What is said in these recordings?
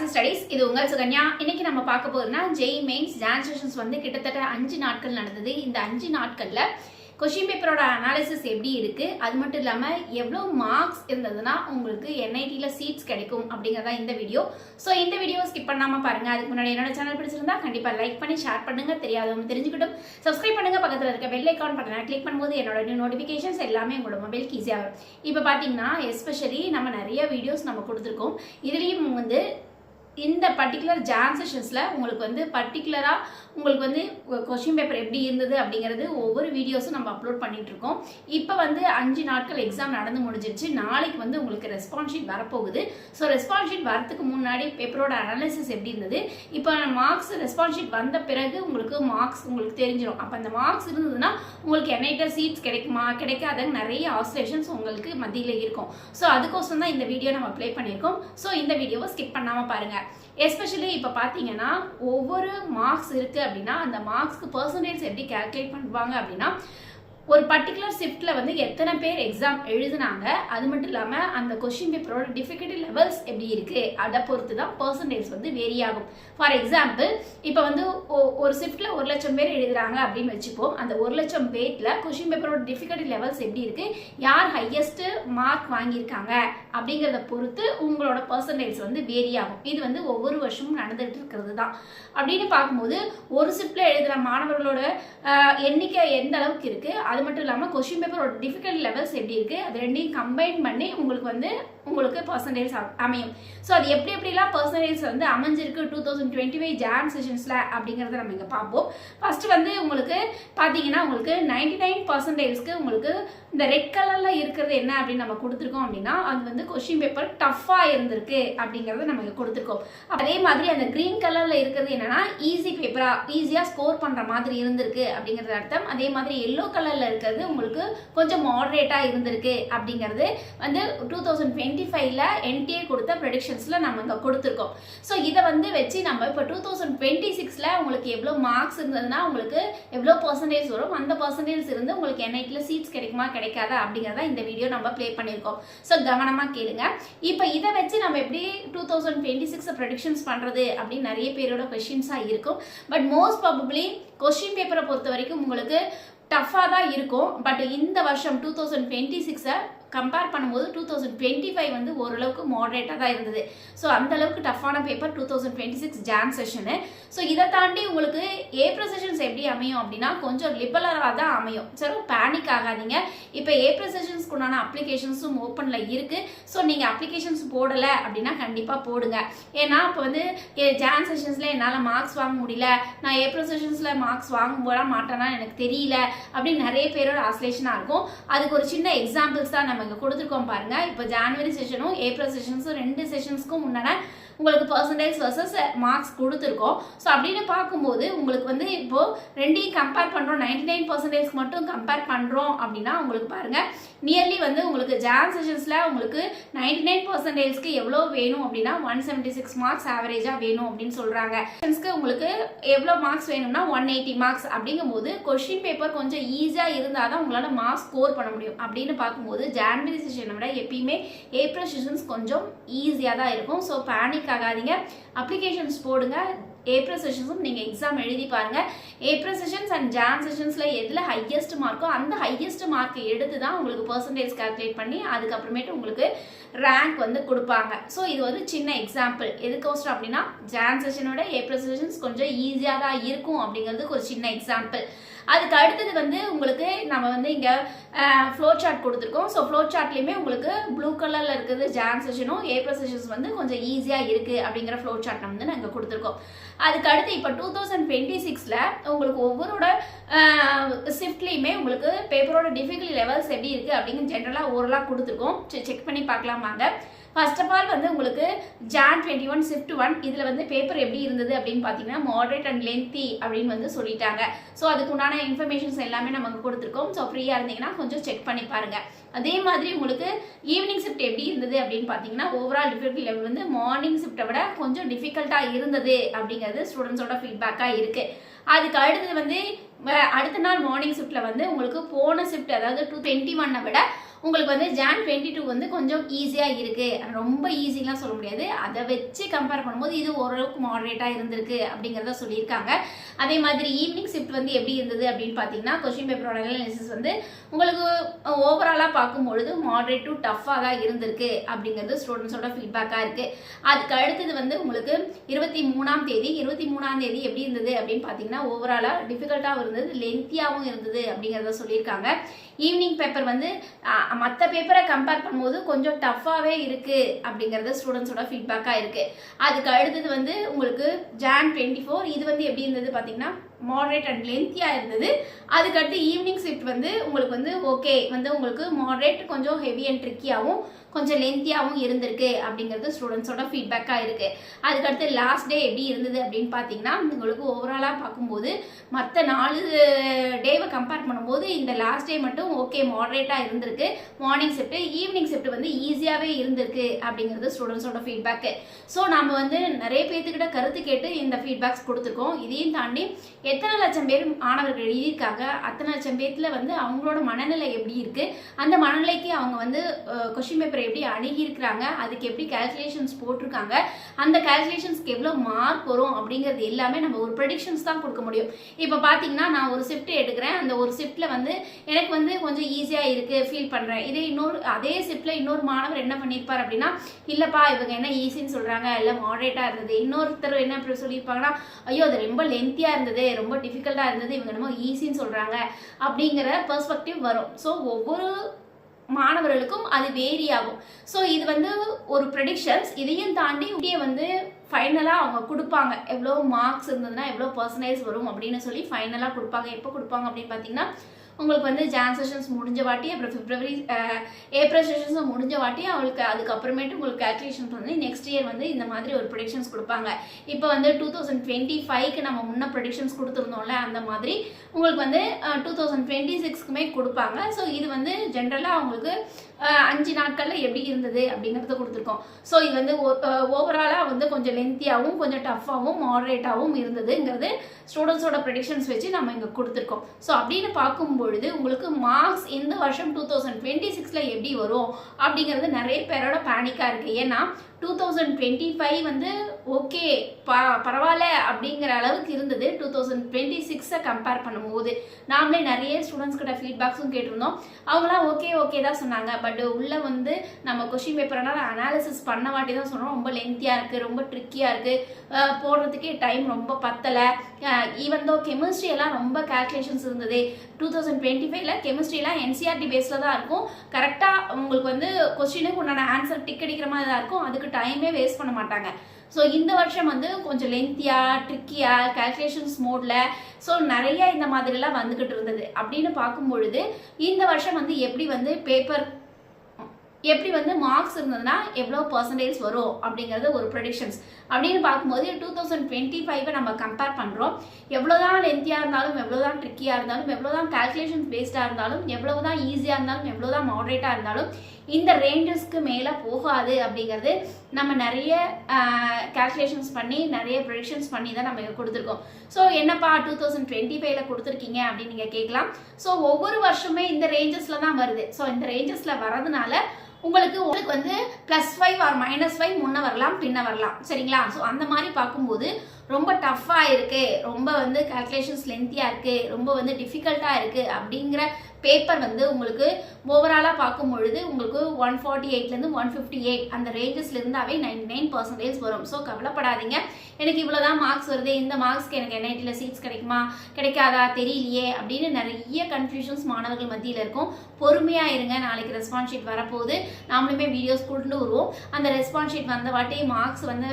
Class studies இது உங்கள் சுகன்யா. இன்னைக்கு நம்ம பார்க்க போறோம்னா ஜெய் மெயின்ஸ் ஜான் செஷன்ஸ் வந்து கிட்டத்தட்ட அஞ்சு நாட்கள் நடந்தது. இந்த அஞ்சு நாட்களில் கொஷின் பேப்பரோட அனாலிசிஸ் எப்படி இருக்கு? அது மட்டும் இல்லாமல் எவ்வளோ மார்க்ஸ் இருந்ததுன்னா உங்களுக்கு என்ஐடியில் சீட்ஸ் கிடைக்கும் அப்படிங்கிறதா இந்த வீடியோ ஸோ இந்த வீடியோ ஸ்கிப் பண்ணாமல் பாருங்க. அதுக்கு முன்னாடி என்னோட சேனல் பிடிச்சிருந்தா கண்டிப்பாக லைக் பண்ணி ஷேர் பண்ணுங்க. தெரியாதவங்க தெரிஞ்சுக்கிட்டும். சப்ஸ்கிரைப் பண்ணுங்க. பக்கத்தில் இருக்க பெல் ஐக்கான் பட்டனை கிளிக் பண்ணும்போது என்னோட நியூ நோட்டிஃபிகேஷன்ஸ் எல்லாமே உங்களோட மொபைலுக்கு ஈஸியாக வரும். இப்போ பார்த்தீங்கன்னா எஸ்பெஷலி நம்ம நிறைய வீடியோஸ் நம்ம கொடுத்துருக்கோம். இதுலேயும் வந்து இந்த பர்டிகுலர் ஜான்செஷன்ஸில் உங்களுக்கு வந்து பர்டிகுலராக உங்களுக்கு வந்து கொஷின் பேப்பர் எப்படி இருந்தது அப்படிங்கிறது ஒவ்வொரு வீடியோஸும் நம்ம அப்லோட் பண்ணிட்டு இருக்கோம் இப்போ வந்து அஞ்சு நாட்கள் எக்ஸாம் நடந்து முடிஞ்சிருச்சு. நாளைக்கு வந்து உங்களுக்கு ரெஸ்பான்ஸ் ஷீட் வரப்போகுது. ஸோ ரெஸ்பான்ஸ் ஷீட் வரதுக்கு முன்னாடி பேப்பரோட அனாலிசிஸ் எப்படி இருந்தது? இப்போ மார்க்ஸ் ரெஸ்பான்ஸ் ஷீட் வந்த பிறகு உங்களுக்கு மார்க்ஸ் உங்களுக்கு தெரிஞ்சிடும் அப்போ அந்த மார்க்ஸ் இருந்ததுன்னா உங்களுக்கு என்ஐட்ட சீட்ஸ் கிடைக்குமா? கிடைக்காத நிறைய ஆசோலேஷன்ஸ் உங்களுக்கு மத்தியில் இருக்கும். ஸோ அதுக்கோசம் தான் இந்த வீடியோ நம்ம ப்ளே பண்ணியிருக்கோம். ஸோ இந்த வீடியோவை ஸ்கிப் பண்ணாமல் பாருங்கள் எஸ்பெஷலி இப்போ பார்த்தீங்கன்னா ஒவ்வொரு மார்க்ஸ் இருக்குது அப்படின்னா அந்த மார்க்ஸ்க்கு பர்சன்டேஜ் எப்படி கேல்குலேட் பண்ணுவாங்க அப்படின்னா ஒரு பர்டிகுலர் ஷிஃப்ட்டில் வந்து எத்தனை பேர் எக்ஸாம் எழுதுனாங்க அது மட்டும் இல்லாமல் அந்த கொஷின் பேப்பரோட டிஃபிகல்ட்டி லெவல்ஸ் எப்படி இருக்குது அதை பொறுத்து தான் பர்சன்டேஜ் வந்து வேரி ஆகும். ஃபார் எக்ஸாம்பிள் இப்போ வந்து ஒரு ஷிஃப்ட்டில் ஒரு லட்சம் பேர் எழுதுறாங்க அப்படின்னு வச்சுப்போம். அந்த ஒரு லட்சம் பேரில் கொஷின் பேப்பரோட டிஃபிகல்ட்டி லெவல்ஸ் எப்படி இருக்குது யார் ஹையஸ்ட்டு மார்க் வாங்கியிருக்காங்க? அப்படிங்கிறத பொறுத்து உங்களோட பர்சன்டேஜ் வந்து வேரி ஆகும். இது வந்து ஒவ்வொரு வருஷமும் நடந்துகிட்டு இருக்கிறது தான் அப்படின்னு பார்க்கும்போது ஒரு ஷிஃப்ட்டில் எழுதுகிற மாணவர்களோட எண்ணிக்கை எந்த அளவுக்கு இருக்குது அது மட்டும் இல்லாமல் கொஷின் பேப்பரோட டிஃபிகல்ட் லெவல்ஸ் எப்படி இருக்குது அது ரெண்டையும் கம்பைன் பண்ணி உங்களுக்கு வந்து உங்களுக்கு பர்சன்டேஜ் அமையும். ஸோ அது எப்படி எப்படிலாம் பர்சன்டேஜ் வந்து அமைஞ்சிருக்கு two thousand twenty five Jan செஷன்ஸில் அப்படிங்கிறத நம்ம இங்கே பார்ப்போம். ஃபஸ்ட்டு வந்து உங்களுக்கு பார்த்தீங்கன்னா உங்களுக்கு நைன்டி நைன் பர்சன்டேஜ்க்கு உங்களுக்கு இந்த ரெட் கலரில் இருக்கிறது என்ன அப்படின்னு நம்ம கொடுத்துருக்கோம் அப்படின்னா அது வந்து கொஷின் பேப்பர் டஃப்பாக இருந்திருக்கு அப்படிங்கிறத நம்ம இங்கே கொடுத்துருக்கோம். அதே மாதிரி அந்த க்ரீன் கலரில் இருக்கிறது என்னென்னா ஈஸி பேப்பராக ஈஸியாக ஸ்கோர் பண்ணுற மாதிரி இருந்திருக்கு அப்படிங்கிறது அர்த்தம். அதே மாதிரி எல்லோ கலரில் இருக்கிறது உங்களுக்கு கொஞ்சம் மாடரேட்டாக இருந்திருக்கு அப்படிங்கிறது வந்து டூ தௌசண்ட் டுவெண்ட்டி டுவெண்ட்டி ஃபைவ்ல என்டிஏ கொடுத்த ப்ரெடிக்ஷன்ஸில் நம்ம இங்கே கொடுத்துருக்கோம். ஸோ இதை வந்து வச்சு நம்ம இப்போ டூ தௌசண்ட் டுவெண்ட்டி சிக்ஸில் உங்களுக்கு எவ்வளோ மார்க்ஸ் இருந்ததுன்னா உங்களுக்கு எவ்வளோ பர்சன்டேஜ் வரும் அந்த பர்சன்டேஜ் இருந்து உங்களுக்கு என்ஐடியில் சீட்ஸ் கிடைக்குமா கிடைக்காதா அப்படிங்கிறத இந்த வீடியோ நம்ம ப்ளே பண்ணியிருக்கோம். ஸோ கவனமாக கேளுங்க. இப்போ இதை வச்சு நம்ம எப்படி two thousand twenty six predictions பண்ணுறது அப்படின்னு நிறைய பேரோட கொஷின்ஸாக இருக்கும். பட் மோஸ்ட் ப்ராபப்ளி கொஷின் பேப்பரை பொறுத்த வரைக்கும் உங்களுக்கு டஃப்பாக தான் இருக்கும். பட் இந்த வருஷம் டூ தௌசண்ட் டுவெண்ட்டி சிக்ஸை கம்பேர் பண்ணும்போது டூ தௌசண்ட் டுவெண்ட்டி ஃபைவ் வந்து ஓரளவுக்கு மாடரேட்டாக தான் இருந்தது. ஸோ அந்த அளவுக்கு டஃப்பான paper two thousand twenty six Jan session so இதை தாண்டி உங்களுக்கு ஏப்ரல் செஷன்ஸ் எப்படி அமையும் அப்படின்னா கொஞ்சம் லிபரலாக தான் அமையும். சரி பேனிக் ஆகாதீங்க. இப்போ ஏப்ரல் செஷன்ஸ்க்கு உண்டான அப்ளிகேஷன்ஸும் ஓப்பனில் இருக்குது ஸோ நீங்கள் அப்ளிகேஷன்ஸ் போடலை அப்படின்னா கண்டிப்பாக போடுங்க. ஏன்னா இப்போ வந்து ஜான் செஷன்ஸில் என்னால் மார்க்ஸ் வாங்க முடியல. நான் ஏப்ரல் செஷன்ஸில் மார்க்ஸ் வாங்க போட மாட்டேன்னா எனக்கு தெரியல. அப்படின்னு நிறைய பேரோட ஆஸ்லேஷனாக இருக்கும். அதுக்கு ஒரு சின்ன எக்ஸாம்பிள்ஸ் தான் நம்ம இங்கே கொடுத்துருக்கோம் பாருங்கள் இப்போ ஜான்வரி செஷனும் ஏப்ரல் செஷன்ஸும் ரெண்டு செஷன்ஸ்க்கும் முன்னாடி உங்களுக்கு பர்சன்டேஜ் வர்சஸ் மார்க்ஸ் கொடுத்துருக்கோம். ஸோ அப்படின்னு பார்க்கும்போது உங்களுக்கு வந்து இப்போது ரெண்டையும் கம்பேர் பண்ணுறோம் நைன்டி நைன் பர்சன்டேஜ் மட்டும் கம்பேர் பண்ணுறோம் அப்படின்னா உங்களுக்கு பாருங்கள் நியர்லி வந்து உங்களுக்கு ஜான் செஷன்ஸில் உங்களுக்கு நைன்டி நைன் பர்சன்டேஜ்க்கு எவ்வளோ வேணும் அப்படின்னா ஒன் செவன்ட்டி சிக்ஸ் மார்க்ஸ் ஆவரேஜாக வேணும் அப்படின்னு சொல்கிறாங்க செஷன்ஸ்க்கு உங்களுக்கு எவ்வளோ மார்க்ஸ் வேணும்னா ஒன் எயிட்டி மார்க்ஸ் அப்படிங்கும்போது கொஷின் பேப்பர் கொஞ்சம் ஈஸியாக இருந்தால் தான் உங்களால் மார்க்ஸ் ஸ்கோர் பண்ண முடியும். அப்படின்னு பார்க்கும்போது ஜான்வரி செஷனை விட எப்பயுமே ஏப்ரல் செஷன்ஸ் கொஞ்சம் ஈஸியாக தான் இருக்கும். ஸோ பேனிக் ஆகாதீங்க. அப்ளிகேஷன்ஸ் போடுங்க. ஏப்ரல் செஷன்ஸும் நீங்கள் எக்ஸாம் எழுதி பாருங்கள் ஏப்ரல் செஷன்ஸ் அண்ட் ஜான் செஷன்ஸில் எதில் ஹையஸ்ட் மார்க்கோ அந்த ஹையஸ்ட் மார்க்கை எடுத்து தான் உங்களுக்கு பர்சன்டேஜ் கால்குலேட் பண்ணி அதுக்கப்புறமேட்டு உங்களுக்கு ரேங்க் வந்து கொடுப்பாங்க. ஸோ இது வந்து சின்ன எக்ஸாம்பிள் எதுக்கோசரம் அப்படின்னா ஜான் செஷனோட ஏப்ரல் செஷன்ஸ் கொஞ்சம் ஈஸியாக தான் இருக்கும் அப்படிங்கிறதுக்கு ஒரு சின்ன எக்ஸாம்பிள் அதுக்கு அடுத்தது வந்து உங்களுக்கு நம்ம வந்து இங்கே ஃப்ளோ சார்ட் கொடுத்துருக்கோம். ஸோ ஃப்ளோ சார்ட்லேயுமே உங்களுக்கு ப்ளூ கலரில் இருக்கிறது ஜான் செஷனும் ஏப்ரல் செஷன்ஸ் வந்து கொஞ்சம் ஈஸியாக இருக்குது அப்படிங்கிற ஃப்ளோ சார்ட் வந்து நாங்கள் கொடுத்துருக்கோம். அதுக்கு அடுத்து இப்போ டூ தௌசண்ட் டுவெண்ட்டி சிக்ஸில் உங்களுக்கு ஒவ்வொருட ஷிஃப்ட்லேயுமே உங்களுக்கு பேப்பரோட டிஃபிகல்டி லெவல்ஸ் எப்படி இருக்குது அப்படிங்கிற ஜென்ரலாக ஓரலாக கொடுத்துருக்கோம். செக் பண்ணி பார்க்கலாம் வாங்க. ஃபர்ஸ்ட் ஆஃப் ஆல் வந்து உங்களுக்கு Jan twenty one shift one இதில் வந்து பேப்பர் எப்படி இருந்தது அப்படின்னு பார்த்தீங்கன்னா மாடரேட் அண்ட் லென்த்தி அப்படின்னு வந்து சொல்லிட்டாங்க. ஸோ அதுக்கு உண்டான இன்ஃபர்மேஷன்ஸ் எல்லாமே நமக்கு கொடுத்துருக்கோம். ஸோ ஃப்ரீயாக இருந்தீங்கன்னா கொஞ்சம் செக் பண்ணி பாருங்கள் அதே மாதிரி உங்களுக்கு ஈவினிங் ஷிஃப்ட் எப்படி இருந்தது அப்படின்னு பார்த்தீங்கன்னா ஓவரால் டிஃபிகல்ட்டி லெவல் வந்து மார்னிங் ஷிஃப்ட்டை விட கொஞ்சம் டிஃபிகல்ட்டாக இருந்தது அப்படிங்கிறது ஸ்டூடெண்ட்ஸோட ஃபீட்பேக்காக இருக்குது அதுக்கு அடுத்தது வந்து அடுத்த நாள் மார்னிங் ஷிஃப்ட்டில் வந்து உங்களுக்கு போன ஷிஃப்ட் அதாவது டூ டுவெண்ட்டி ஒன்னை விட உங்களுக்கு வந்து ஜான் டுவெண்ட்டி டூ வந்து கொஞ்சம் ஈஸியாக இருக்குது ரொம்ப ஈஸிலாம் சொல்ல முடியாது. அதை வச்சு கம்பேர் பண்ணும்போது இது ஓரளவுக்கு மாடரேட்டாக இருந்திருக்கு அப்படிங்கிறத சொல்லியிருக்காங்க. அதே மாதிரி ஈவினிங் ஷிஃப்ட் வந்து எப்படி இருந்தது அப்படின்னு பார்த்தீங்கன்னா கொஸ்டின் பேப்பரோட அனாலிசிஸ் வந்து உங்களுக்கு ஓவராலாக பார்க்கும்பொழுது மாடரேட் டு டஃப்பாக தான் இருந்திருக்கு அப்படிங்கிறது ஸ்டூடெண்ட்ஸோட ஃபீட்பேக்காக இருக்குது அதுக்கு அடுத்தது வந்து உங்களுக்கு இருபத்தி மூணாம் தேதி இருபத்தி மூணாம் தேதி எப்படி இருந்தது அப்படின்னு பார்த்தீங்கன்னா ஓவராலாக டிஃபிகல்ட்டாகவும் இருந்தது லென்த்தியாகவும் இருந்தது அப்படிங்கிறத சொல்லியிருக்காங்க. ஈவினிங் பேப்பர் வந்து மற்ற பேப்பரை கம்பேர் பண்ணும்போது கொஞ்சம் டஃப்பாகவே இருக்குது அப்படிங்கிறது ஸ்டூடெண்ட்ஸோட ஃபீட்பேக்காக இருக்குது அதுக்கு அடுத்தது வந்து உங்களுக்கு ஜான் டுவெண்ட்டி ஃபோர் இது வந்து எப்படி இருந்தது பார்த்தீங்கன்னா மாடரேட் அண்ட் லென்த்தியாக இருந்தது. அதுக்கடுத்து ஈவினிங் ஷிஃப்ட் வந்து உங்களுக்கு வந்து ஓகே வந்து உங்களுக்கு மாடரேட் கொஞ்சம் ஹெவி அண்ட் ட்ரிக்கியாகவும் கொஞ்சம் லென்த்தியாகவும் இருந்திருக்கு அப்படிங்கிறது ஸ்டூடெண்ட்ஸோட ஃபீட்பேக்காக இருக்குது அதுக்கடுத்து லாஸ்ட் டே எப்படி இருந்தது அப்படின்னு பார்த்தீங்கன்னா உங்களுக்கு ஓவராலாக பார்க்கும்போது மற்ற நாலு டேவை கம்பேர் பண்ணும்போது இந்த லாஸ்ட் டே மட்டும் ஓகே மாடரேட்டாக இருந்திருக்கு. மார்னிங் ஷிஃப்ட்டு ஈவினிங் ஷிஃப்ட் வந்து ஈஸியாகவே இருந்திருக்கு அப்படிங்கிறது ஸ்டூடெண்ட்ஸோட ஃபீட்பேக்கு ஸோ நம்ம வந்து நிறைய பேர்த்துக்கிட்ட கருத்து கேட்டு இந்த ஃபீட்பேக்ஸ் கொடுத்துருக்கோம். இதையும் தாண்டி எத்தனை லட்சம் பேர் மாணவர்கள் எழுதியிருக்காங்க அத்தனை லட்சம் பேர்த்தில் வந்து அவங்களோட மனநிலை எப்படி இருக்குது அந்த மனநிலைக்கு அவங்க வந்து கொஷின் பேப்பர் எப்படி அணுகியிருக்கிறாங்க? அதுக்கு எப்படி கால்குலேஷன்ஸ் போட்டிருக்காங்க? அந்த கேல்குலேஷன்ஸ்க்கு எவ்வளோ மார்க் வரும்? அப்படிங்கிறது எல்லாமே நம்ம ஒரு ப்ரெடிக்ஷன்ஸ் தான் கொடுக்க முடியும். இப்போ பார்த்தீங்கன்னா நான் ஒரு ஷிஃப்ட் எடுக்கிறேன். அந்த ஒரு ஷிஃப்ட்டில் வந்து எனக்கு வந்து கொஞ்சம் ஈஸியாக இருக்குது ஃபீல் பண்ணுறேன் இதே இன்னொரு அதே ஷிஃப்ட்டில் இன்னொரு மாணவர் என்ன பண்ணியிருப்பார் அப்படின்னா இல்லைப்பா இவங்க என்ன ஈஸின்னு சொல்கிறாங்க இல்லை மாடரேட்டாக இருந்தது. இன்னொருத்தர் என்ன இப்படி சொல்லியிருப்பாங்கன்னா ஐயோ அது ரொம்ப லென்த்தியாக இருந்தது. ரொம்ப டிஃபிகல்ட்டாக இருந்தது இவங்க என்னமோ ஈஸின்னு சொல்கிறாங்க அப்படிங்கிற பெர்ஸ்பெக்டிவ் வரும். ஸோ ஒவ்வொரு மாணவர்களுக்கும் அது வேரி ஆகும். ஸோ இது வந்து ஒரு ப்ரெடிக்ஷன்ஸ் இதையும் தாண்டி இப்படியே வந்து ஃபைனலாக அவங்க கொடுப்பாங்க. எவ்வளோ மார்க்ஸ் இருந்ததுன்னா எவ்வளோ பர்சன்டேஜ் வரும் அப்படின்னு சொல்லி ஃபைனலாக கொடுப்பாங்க. எப்போ கொடுப்பாங்க அப்படின்னு பார்த்தீங்கன்னா உங்களுக்கு வந்து ஜான் செஷன்ஸ் முடிஞ்ச வாட்டி அப்புறம் பிப்ரவரி ஏப்ரல் செஷன்ஸ் முடிஞ்ச வாட்டி அவங்களுக்கு அதுக்கப்புறமேட்டு உங்களுக்கு கேல்குலேஷன்ஸ் வந்து நெக்ஸ்ட் இயர் வந்து இந்த மாதிரி ஒரு ப்ரொடிக்ஷன்ஸ் கொடுப்பாங்க. இப்போ வந்து டூ தௌசண்ட் டுவெண்ட்டி ஃபைவ்க்கு நம்ம முன்ன ப்ரொடிக்ஷன்ஸ் கொடுத்துருந்தோம்ல அந்த மாதிரி உங்களுக்கு வந்து டூ தௌசண்ட் டுவெண்ட்டி சிக்ஸ்க்குமே கொடுப்பாங்க. ஸோ இது வந்து ஜென்ரலாக அவங்களுக்கு அஞ்சு நாட்களில் எப்படி இருந்தது அப்படிங்கிறத கொடுத்துருக்கோம். ஸோ இது வந்து ஓவராலாக வந்து கொஞ்சம் லென்த்தியாகவும் கொஞ்சம் டஃப்பாகவும் மாடரேட்டாகவும் இருந்ததுங்கிறது ஸ்டூடெண்ட்ஸோட ப்ரெடிக்ஷன்ஸ் வச்சு நம்ம இங்கே கொடுத்துருக்கோம். ஸோ அப்படின்னு பார்க்கும்பொழுது உங்களுக்கு மார்க்ஸ் இந்த வருஷம் டூ தௌசண்ட் டுவெண்ட்டி சிக்ஸில் எப்படி வரும் அப்படிங்கிறது நிறைய பேரோட பேனிக்காக இருக்குது ஏன்னா டூ தௌசண்ட் டுவெண்ட்டி ஃபைவ் வந்து ஓகே ப பரவாயில்ல அப்படிங்கிற அளவுக்கு இருந்தது. டூ தௌசண்ட் டுவெண்ட்டி சிக்ஸை கம்பேர் பண்ணும்போது நாமளே நிறைய ஸ்டூடெண்ட்ஸ் கிட்ட ஃபீட்பேக்ஸும் கேட்டிருந்தோம். அவங்களாம் ஓகே ஓகே தான் சொன்னாங்க. பட் உள்ளே வந்து நம்ம கொஷின் பேப்பர்னால அனாலிசிஸ் பண்ண வாட்டி தான் சொன்னோம். ரொம்ப லென்த்தியாக இருக்குது ரொம்ப ட்ரிக்கியாக இருக்குது போடுறதுக்கே டைம் ரொம்ப பத்தலை. ஈவன் தோ கெமிஸ்ட்ரி எல்லாம் ரொம்ப கால்குலேஷன்ஸ் இருந்தது டூ தௌசண்ட் டுவெண்ட்டி ஃபைவ்ல கெமிஸ்ட்ரிலாம் என்சிஆர்டி பேஸில் தான் இருக்கும். கரெக்டாக உங்களுக்கு வந்து கொஸ்டினுக்கு உண்டான ஆன்சர் டிக் அடிக்கிற மாதிரி தான் இருக்கும். அதுக்கு டைமே வேஸ்ட் பண்ண மாட்டாங்க. ஸோ இந்த வருஷம் வந்து கொஞ்சம் லென்த்தியாக ட்ரிக்கியாக கால்குலேஷன்ஸ் மோடில் ஸோ நிறைய இந்த மாதிரிலாம் வந்துக்கிட்டு இருந்தது. அப்படின்னு பார்க்கும் பொழுது இந்த வருஷம் வந்து எப்படி வந்து பேப்பர் எப்படி வந்து மார்க்ஸ் இருந்ததுன்னா எவ்வளோ பர்சன்டேஜ் வரும் அப்படிங்கிறது ஒரு ப்ரொடிக்ஷன்ஸ் அப்படின்னு பார்க்கும்போது டூ தௌசண்ட் டுவெண்ட்டி ஃபைவை நம்ம கம்பேர் பண்ணுறோம் எவ்வளோ தான் லென்த்தியாக இருந்தாலும் எவ்வளோ தான் ட்ரிக்கியாக இருந்தாலும் எவ்வளோ தான் கால்குலேஷன்ஸ் பேஸ்டாக இருந்தாலும் எவ்வளோ தான் ஈஸியாக இருந்தாலும் எவ்வளோ தான் மாடரேட்டாக இருந்தாலும் இந்த ரேஞ்சஸ்க்கு மேலே போகாது அப்படிங்கிறது நம்ம நிறைய கால்குலேஷன்ஸ் பண்ணி நிறைய ப்ரொடிக்ஷன்ஸ் பண்ணி தான் நம்ம கொடுத்துருக்கோம். ஸோ என்னப்பா டூ தௌசண்ட் டுவெண்ட்டி ஃபைவ்ல கொடுத்துருக்கீங்க அப்படின்னு நீங்கள் கேட்கலாம். ஸோ ஒவ்வொரு வருஷமே இந்த ரேஞ்சஸில் தான் வருது. ஸோ இந்த ரேஞ்சஸில் வரதுனால உங்களுக்கு உங்களுக்கு வந்து plus five or minus five முன்ன வரலாம் பின்ன வரலாம். சரிங்களா? ஸோ அந்த மாதிரி பார்க்கும்போது ரொம்ப டஃப்பாக இருக்குது ரொம்ப வந்து கால்குலேஷன்ஸ் லென்த்தியாக இருக்குது ரொம்ப வந்து டிஃபிகல்ட்டாக இருக்குது அப்படிங்கிற பேப்பர் வந்து உங்களுக்கு ஓவராலாக பார்க்கும் பொழுது உங்களுக்கு ஒன் ஃபார்ட்டி எயிட்லேருந்து ஒன் ஃபிஃப்டி எயிட் அந்த ரேஞ்சஸ்ல இருந்தாவே நைன்டி நைன் பர்சன்டேஜ் வரும். ஸோ கவலைப்படாதீங்க. எனக்கு இவ்வளோதான் மார்க்ஸ் வருது. இந்த மார்க்ஸ்க்கு எனக்கு என்ஐடியில் சீட்ஸ் கிடைக்குமா? கிடைக்காதா? தெரியலையே. அப்படின்னு நிறைய கன்ஃபியூஷன்ஸ் மாணவர்கள் மத்தியில் இருக்கும். பொறுமையாக இருங்க. நாளைக்கு ரெஸ்பான்ஸ் ஷீட் வரப்போகுது. நாமளுமே வீடியோஸ் கொண்டு வருவோம். அந்த ரெஸ்பான்ஸ் ஷீட் வந்த வாட்டி மார்க்ஸ் வந்து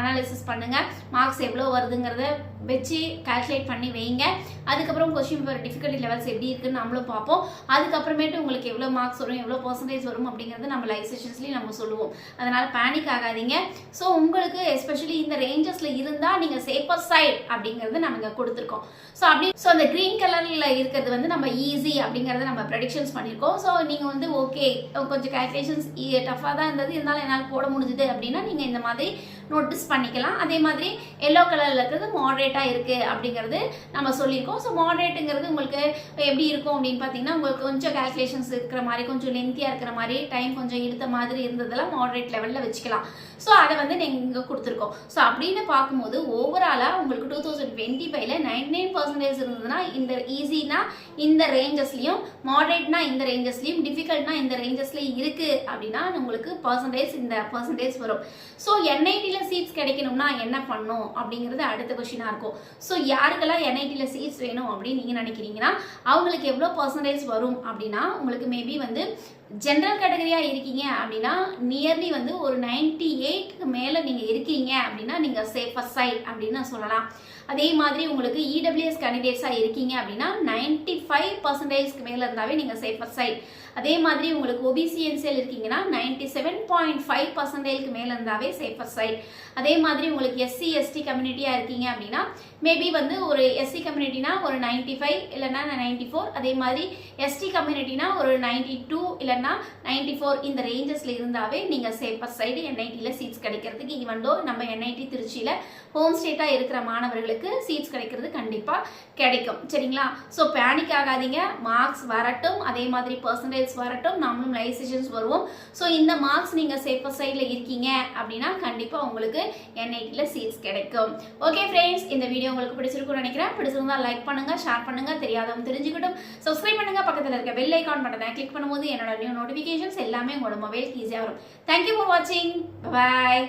அனாலிசிஸ் பண்ணுங்கள் மார்க்ஸ் எவ்வளோ வருதுங்கிறத வச்சு கால்குலேட் பண்ணி வைங்க. அதுக்கப்புறம் கொஸ்டின் பேப்பர் டிஃபிகல்ட்டி லெவல்ஸ் எப்படி இருக்குன்னு நம்மளும் பார்ப்போம். அதுக்கப்புறமேட்டு உங்களுக்கு எவ்வளோ மார்க்ஸ் வரும் எவ்வளோ பர்சன்டேஜ் வரும் அப்படிங்கிறது நம்ம லைவ் செஷன்ஸ்லேயும் நம்ம சொல்லுவோம். அதனால் பேனிக் ஆகாதீங்க. ஸோ உங்களுக்கு எஸ்பெஷலி இந்த ரேஞ்சஸில் இருந்தால் நீங்கள் சேஃபர் சைட் அப்படிங்கிறது நம்ம இங்கே கொடுத்துருக்கோம். ஸோ அப்படி ஸோ அந்த க்ரீன் கலரில் இருக்கிறது வந்து நம்ம ஈஸி அப்படிங்கிறத நம்ம ப்ரெடிக்ஷன்ஸ் பண்ணியிருக்கோம் ஸோ நீங்கள் வந்து ஓகே கொஞ்சம் கால்குலேஷன்ஸ் டஃப்பாக தான் இருந்தது. இருந்தாலும் என்னால் போட முடிஞ்சுது அப்படின்னா நீங்கள் இந்த மாதிரி நோட்டீஸ் பண்ணிக்கலாம். அதே மாதிரி எல்லோ கலரில் இருக்கிறது மாடரேட்டாக இருக்குது அப்படிங்கிறது நம்ம சொல்லியிருக்கோம். ஸோ மாடரேட்டுங்கிறது உங்களுக்கு எப்படி இருக்கும் அப்படின்னு பார்த்தீங்கன்னா உங்களுக்கு கொஞ்சம் கால்குலேஷன்ஸ் இருக்கிற மாதிரி கொஞ்சம் லென்த்தியாக இருக்கிற மாதிரி டைம் கொஞ்சம் இழுத்த மாதிரி இருந்ததெல்லாம் மாடரேட் லெவலில் வச்சுக்கலாம். ஸோ அதை வந்து நீங்கள் இங்கே கொடுத்துருக்கோம். ஸோ அப்படின்னு பார்க்கும்போது ஓவராலாக உங்களுக்கு டூ தௌசண்ட் டுவெண்ட்டி ஃபைவ்ல நைன்டி நைன் பர்சன்டேஜ் இருந்ததுன்னா இந்த ஈஸினா இந்த ரேஞ்சஸ்லையும் மாடரேட்னா இந்த ரேஞ்சஸ்லையும் டிஃபிகல்ட்னா இந்த ரேஞ்சஸ்லையும் இருக்குது அப்படின்னா உங்களுக்கு பர்சன்டேஜ் இந்த பர்சன்டேஜ் வரும். ஸோ என்ஐடியில் சீட்ஸ் கிடைக்கணும்னா என்ன பண்ணும் அப்படிங்கிறது அடுத்த கொஷினாக இருக்கும். ஸோ யாருக்கெல்லாம் என்ஐடியில் சீட்ஸ் வேணும் அப்படின்னு நீங்கள் நினைக்கிறீங்கன்னா அவங்களுக்கு எவ்வளோ பர்சன்டேஜ் வரும் அப்படின்னா உங்களுக்கு மேபி வந்து ஜென்ரல் கேட்டகரியாக இருக்கீங்க அப்படின்னா நியர்லி வந்து ஒரு நைன்டி எயிட்க்கு மேலே நீங்கள் இருக்கீங்க அப்படின்னா நீங்கள் சேஃபஸ்ட் சைட் அப்படின்னு சொல்லலாம். அதே மாதிரி உங்களுக்கு இடபிள்யூஎஸ் கேண்டிடேட்ஸாக இருக்கீங்க அப்படின்னா நைன்டி ஃபைவ் பர்சன்டேஜ்க்கு மேலே இருந்தாவே நீங்கள் சேஃபஸ்ட் சைட் அதே மாதிரி உங்களுக்கு ஒபிசிஎன்சியல் இருக்கீங்கன்னா நைன்டி செவன் பாயிண்ட் ஃபைவ் பர்சன்டேஜ்க்கு மேலே இருந்தாவே சேஃபஸ்ட் சைட் அதே மாதிரி உங்களுக்கு எஸ்சி எஸ்டி கம்யூனிட்டியாக இருக்கீங்க அப்படின்னா மேபி வந்து ஒரு எஸ்சி கம்யூனிட்டினா ஒரு நைன்டி ஃபைவ் இல்லைன்னா நைன்டி ஃபோர் அதே மாதிரி எஸ்டி கம்யூனிட்டினா ஒரு நைன்டி டூ இல்லை இல்லைன்னா நைன்டி ஃபோர் இந்த ரேஞ்சஸில் இருந்தாவே நீங்கள் சேஃபர் சைடு என்ஐடியில் சீட்ஸ் கிடைக்கிறதுக்கு ஈவன்டோ நம்ம என்ஐடி திருச்சியில் ஹோம் ஸ்டேட்டாக இருக்கிற மாணவர்களுக்கு சீட்ஸ் கிடைக்கிறது கண்டிப்பாக கிடைக்கும். சரிங்களா? ஸோ பேனிக் ஆகாதீங்க. மார்க்ஸ் வரட்டும். அதே மாதிரி பர்சன்டேஜ் வரட்டும். நம்மளும் லைசன்ஸ் வருவோம். ஸோ இந்த மார்க்ஸ் நீங்கள் சேஃபர் சைடில் இருக்கீங்க அப்படின்னா கண்டிப்பாக உங்களுக்கு என்ஐடியில் சீட்ஸ் கிடைக்கும். ஓகே ஃப்ரெண்ட்ஸ் இந்த வீடியோ உங்களுக்கு பிடிச்சிருக்கும்னு நினைக்கிறேன். பிடிச்சிருந்தா லைக் பண்ணுங்க ஷேர் பண்ணுங்க. தெரியாதவங்க தெரிஞ்சுக்கிட்டும். சப்ஸ்கிரைப் பண்ணுங்க. பக்கத்தில் இருக்க பெல் ஐக்கான் பட்டனை கிளிக் பண்ணும்போது என்னோட நோட்டிஃபிகேஷன்ஸ் எல்லாமே உங்களோட மொபைலுக்கு ஈஸியாக வரும். தேங்க்யூ ஃபார் வாட்சிங் பாய்